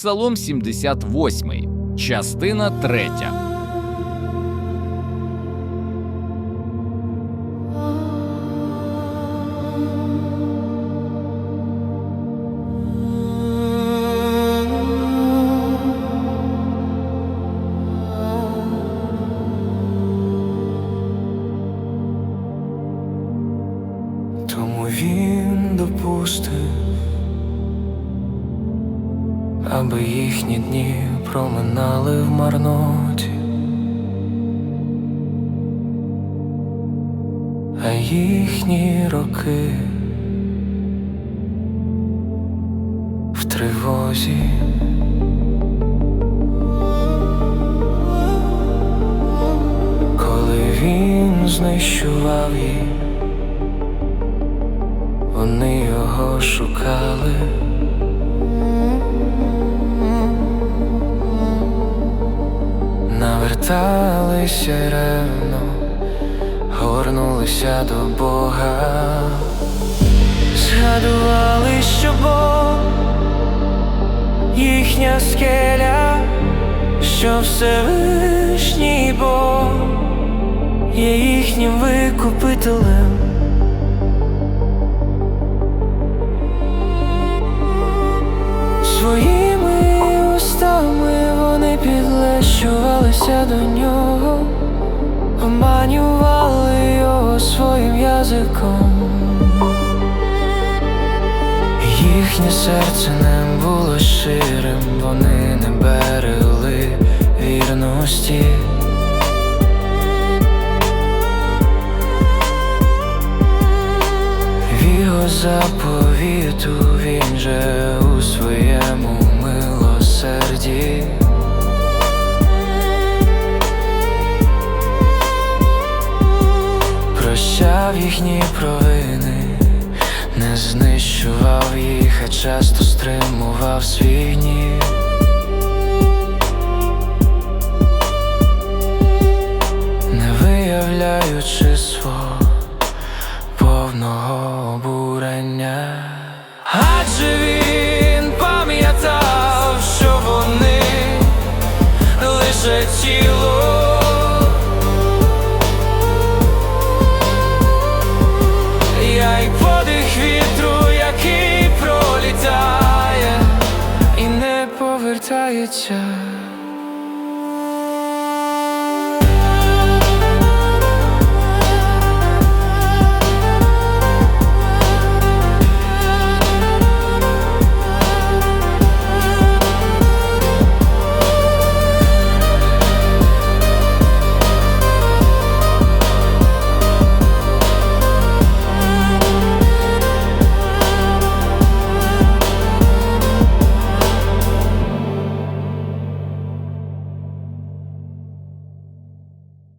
Псалом 78, частина 3. Тому він допустив, аби їхні дні проминали в марноті, а їхні роки в тривозі. Коли він знищував їх вони його шукали. Наверталися ревно, горнулися до Бога, згадували, що Бог їхня скеля, що Всевишній Бог є їхнім викупителем. Підлещувалися до нього, обманювали його своїм язиком. Їхнє серце не було ширим, вони не берегли вірності. В його заповіту він же у своєму Прощав їхні провини, не знищував їх, а часто стримував свій гнів. Не виявляючи свого повного обурення. Адже він пам'ятав, що вони лише тіло. 着。